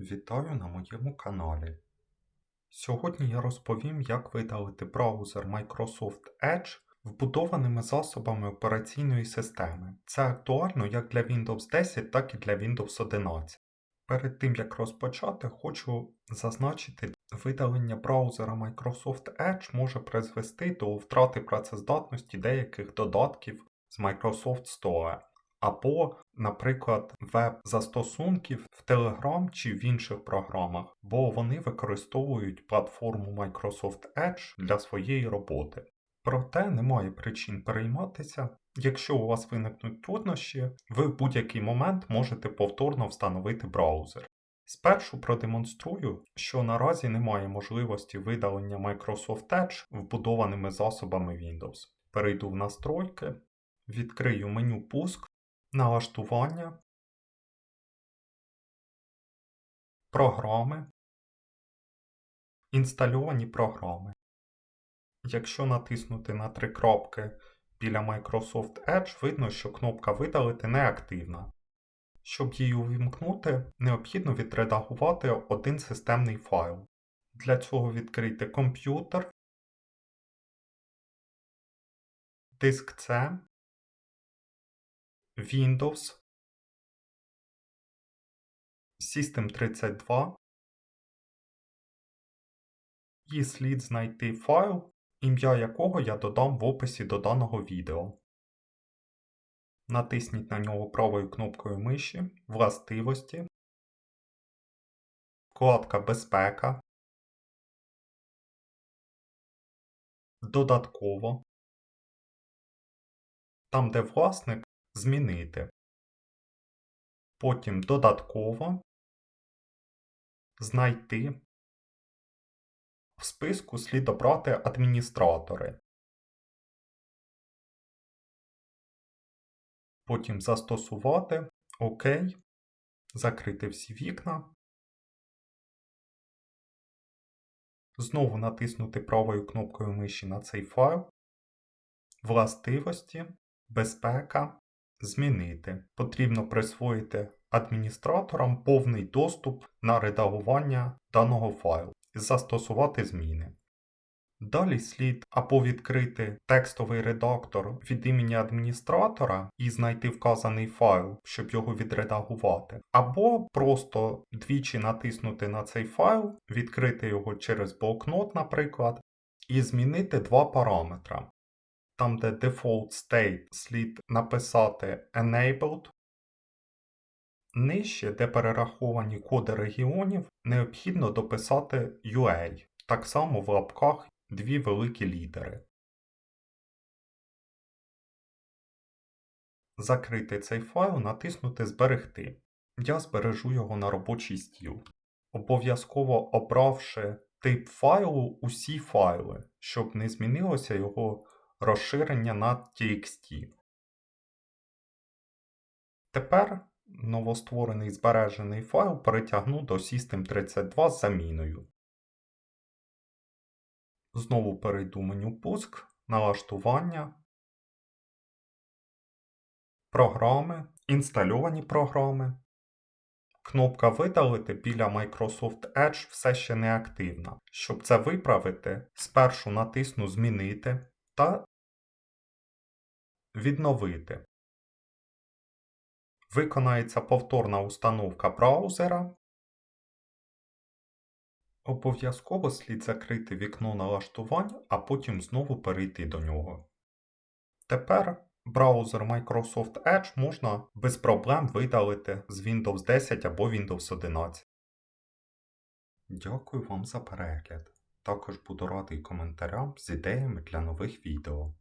Вітаю на моєму каналі. Сьогодні я розповім, як видалити браузер Microsoft Edge вбудованими засобами операційної системи. Це актуально як для Windows 10, так і для Windows 11. Перед тим як розпочати, хочу зазначити, видалення браузера Microsoft Edge може призвести до втрати працездатності деяких додатків з Microsoft Store або, наприклад, веб-застосунків в Telegram чи в інших програмах, бо вони використовують платформу Microsoft Edge для своєї роботи. Проте немає причин перейматися. Якщо у вас виникнуть труднощі, ви в будь-який момент можете повторно встановити браузер. Спершу продемонструю, що наразі немає можливості видалення Microsoft Edge вбудованими засобами Windows. Перейду в настройки, відкрию меню Пуск, налаштування, програми, інстальовані програми. Якщо натиснути на три крапки біля Microsoft Edge, видно, що кнопка Видалити не активна. Щоб її увімкнути, необхідно відредагувати один системний файл. Для цього відкрийте комп'ютер, диск C, Windows, System32 і слід знайти файл, ім'я якого я додам в описі до даного відео. Натисніть на нього правою кнопкою миші, властивості, вкладка Безпека, Додатково. Там, де власник, змінити. Потім додатково знайти. В списку слід обрати адміністратори. Потім застосувати ОК, закрити всі вікна. Знову натиснути правою кнопкою миші на цей файл. Властивості, безпека, змінити. Потрібно присвоїти адміністраторам повний доступ на редагування даного файлу і застосувати зміни. Далі слід або відкрити текстовий редактор від імені адміністратора і знайти вказаний файл, щоб його відредагувати, або просто двічі натиснути на цей файл, відкрити його через блокнот, наприклад, і змінити два параметра. Там, де Default State слід написати Enabled. Нижче, де перераховані коди регіонів, необхідно дописати UA, так само в лапках дві великі літери. Закрити цей файл, натиснути Зберегти. Я збережу його на робочий стіл. Обов'язково обравши тип файлу усі файли, щоб не змінилося його розширення на TXT. Тепер новостворений збережений файл перетягну до System32 з заміною. Знову перейду в меню Пуск, налаштування, програми, інстальовані програми. Кнопка Видалити біля Microsoft Edge все ще не активна. Щоб це виправити, спершу натисну Змінити та Відновити. Виконається повторна установка браузера. Обов'язково слід закрити вікно налаштувань, а потім знову перейти до нього. Тепер браузер Microsoft Edge можна без проблем видалити з Windows 10 або Windows 11. Дякую вам за перегляд. Також буду радий коментарям з ідеями для нових відео.